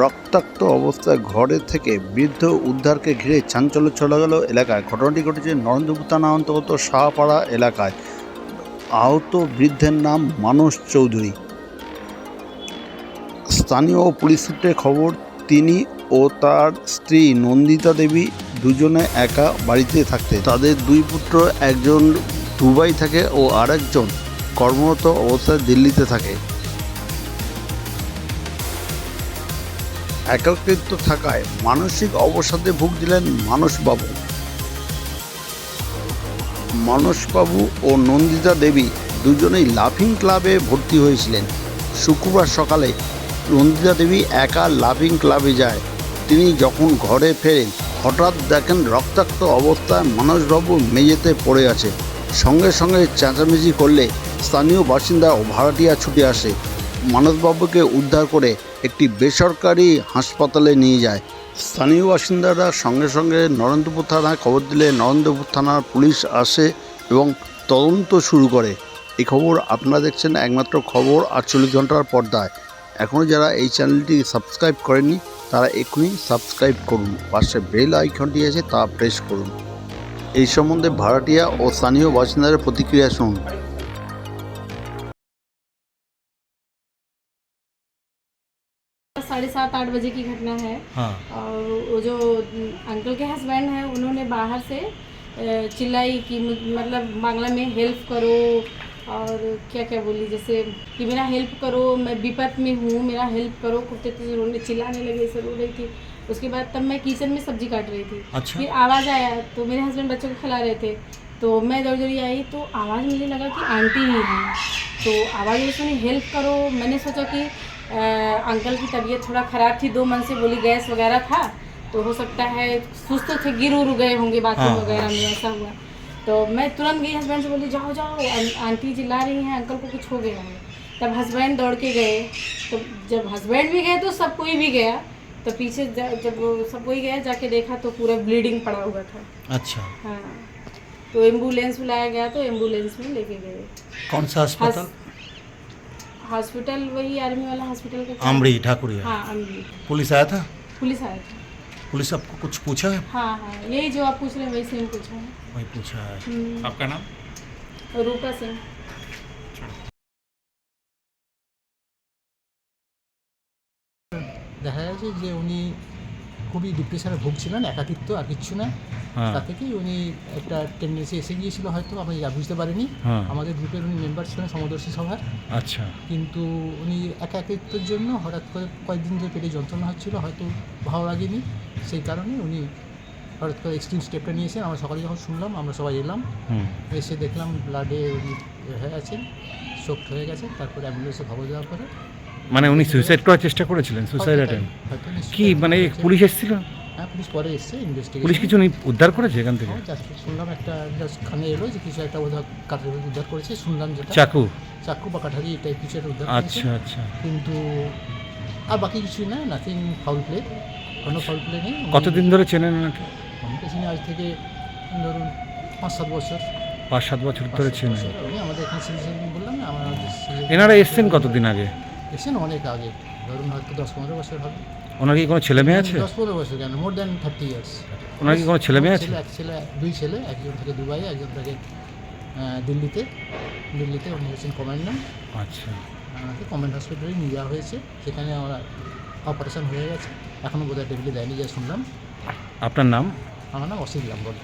রক্তাক্ত অবস্থায় ঘরে থেকে বৃদ্ধ উদ্ধারকে ঘিরে চাঞ্চল্য ছড়া গেল এলাকায়। ঘটনাটি ঘটেছে নরেন্দ্রপুর থানা অন্তর্গত শাহপাড়া এলাকায়। আহত বৃদ্ধের নাম মানস চৌধুরী। স্থানীয় পুলিশ সূত্রে খবর, তিনি ও তার স্ত্রী নন্দিতা দেবী দুজনে একা বাড়িতে থাকতে তাদের দুই পুত্র, একজন দুবাই থাকে ও আরেকজন কর্মরত অবস্থায় দিল্লিতে থাকে। একাকৃত থাকায় মানসিক অবসাদে ভুগছিলেন মানসবাবু। মানসবাবু ও নন্দিতা দেবী দুজনেই লাফিং ক্লাবে ভর্তি হয়েছিলেন। শুক্রবার সকালে নন্দিতা দেবী একা লাফিং ক্লাবে যায়। তিনি যখন ঘরে ফেরেন, হঠাৎ দেখেন রক্তাক্ত অবস্থায় মানসবাবু মেঝেতে পড়ে আছে। সঙ্গে সঙ্গে চেঁচামেচি করলে স্থানীয় বাসিন্দা ও ভাড়াটিয়া ছুটে আসে। মানসবাবুকে উদ্ধার করে একটি বেসরকারি হাসপাতালে নিয়ে যায়। স্থানীয় বাসিন্দারা সঙ্গে সঙ্গে নরেন্দ্রপুর থানায় খবর দিলে নরেন্দ্রপুর থানার পুলিশ আসে এবং তদন্ত শুরু করে। এই খবর আপনারা দেখছেন একমাত্র খবর আটচল্লিশ ঘণ্টার পর্দায়। এখনও যারা এই চ্যানেলটি সাবস্ক্রাইব করেননি, তারা এক্ষুনি সাবস্ক্রাইব করুন। পাশে বেল আইকনটি আছে তা প্রেস করুন। এই সম্বন্ধে ভাড়াটিয়া ও স্থানীয় বাসিন্দাদের প্রতিক্রিয়া শুনুন। साढ़े सात आठ बजे की घटना है। हाँ। और वो जो अंकल के हस्बैंड हैं उन्होंने बाहर से चिल्लाई कि मतलब बांग्ला में हेल्प करो और क्या क्या बोली जैसे कि मेरा हेल्प करो मैं विपत में हूँ मेरा हेल्प करो कुत्ते तो रोने चिल्लाने लगे ऐसे रो रही थी। उसके बाद तब मैं किचन में सब्ज़ी काट रही थी। अच्छा। फिर आवाज़ आया तो मेरे हस्बैंड बच्चों को खिला रहे थे। तो मैं दौड़ दौड़ी आई तो आवाज़ मुझे लगा कि आंटी ही हैं। तो आवाज़ सुनी हेल्प करो मैंने सोचा कि अ, अंकल की तबीयत थोड़ा ख़राब थी दो मन से बोली गैस वगैरह था तो हो सकता है सुस्त थे गिर उर गए होंगे बाथरूम हाँ। वगैरह में ऐसा हुआ। तो मैं तुरंत गई हस्बैंड से बोली जाओ जाओ आं- आंटी चिल्ला रही हैं अंकल को कुछ हो गया है। तब हस्बैंड दौड़ के गए। तो जब हस्बैंड भी गए तो सब कोई भी गया। तो पीछे जब सब कोई गया जाके देखा तो पूरा ब्लीडिंग पड़ा हुआ था। अच्छा। हाँ। तो एंबुलेंस बुलाया गया तो एंबुलेंस में लेके गए। कौन सा अस्पताल? हॉस्पिटल वही आर्मी वाला हॉस्पिटल का आमड़ी ठाकुरिया हाँ अमरी पुलिस आया था पुलिस आया था पुलिस आपको कुछ पूछा है हाँ हाँ यही जो आप पूछ रहे हैं वही सेम पूछा है वही पूछा है हम्म, आपका नाम रूपा सिंह দেখা যাচ্ছে যে উনি খুবই ডিপ্রেশনে ভুগছিলেন একাকিত্ব আর কিচ্ছু না। হ্যাঁ। তা থেকেই উনি একটা টেন্ডেন্সি এসে গিয়েছিল হয়তো আমি যা বুঝতে পারিনি। হ্যাঁ। আমাদের গ্রুপের উনি মেম্বার ছিলেন সমদর্শী সভার। আচ্ছা। কিন্তু উনি একাকিত্বের জন্য হঠাৎ করে কয়েকদিন ধরে পেটে যন্ত্রণা হচ্ছিল হয়তো ভালো লাগেনি। সেই কারণে উনি হঠাৎ করে এক্সট্রিম স্টেপটা নিয়েছেন। আমরা সকালে যখন শুনলাম আমরা সবাই এলাম। এসে দেখলাম ব্লাডে উনি হয়ে আছেন শোক্ট হয়ে গেছে তারপরে অ্যাম্বুলেন্সে খবর দেওয়ার পরে মানে উনি সুইসাইড করার চেষ্টা করেছিলেন সুইসাইড অ্যাটেম্প কি মানে পুলিশ এসেছিল? হ্যাঁ পুলিশ পরে এসছে ইনভেস্টিগেশন পুলিশ কিছু উদ্ধার করেছে এখান থেকে? শুনলাম একটা জাস্ট খানে এলো যে কিছু একটা বোধহয় কাটারি উদ্ধার করেছে শুনলাম যেটা। চাকু? চাকু বা কাঠারি এটাই কিছু একটা উদ্ধার আচ্ছা আচ্ছা। কিন্তু আর বাকি কিছুই না নাথিং ফাউল প্লে কোনো ফাউল প্লে নেই। কতদিন ধরে চেনেন ওনাকে? আমি তো চিনি আজ থেকে ধরুন পাঁচ সাত বছর। পাঁচ সাত বছর ধরে চেনেন। উনি আমাদের এখানে সিটিজেন বললাম না আমার এনারা এসছেন কতদিন আগে? এসেছেন অনেক আগে। ধরুন হয়তো দশ পনেরো বছর হবে। ওনার কি কোনো ছেলে মেয়ে আছে? দশ পনেরো বছর কেন? মোর দ্যান থার্টি ইয়ার্স ওনার কি কোনো ছেলে মেয়ে আছে? এক ছেলে দুই ছেলে একজন থাকে দুবাইয়ে একজন থাকে দিল্লিতে। দিল্লিতে উনি হচ্ছেন কমান্ডার। আচ্ছা। আমাকে কমেন্ট হসপিটালে নিয়ে যাওয়া হয়েছে। সেখানে আমরা অপারেশন হয়ে গেছে। এখনও বোধহয় টেবিলে দেয়নি যা শুনলাম। আপনার নাম? আমার নাম অসিত লাম্বর।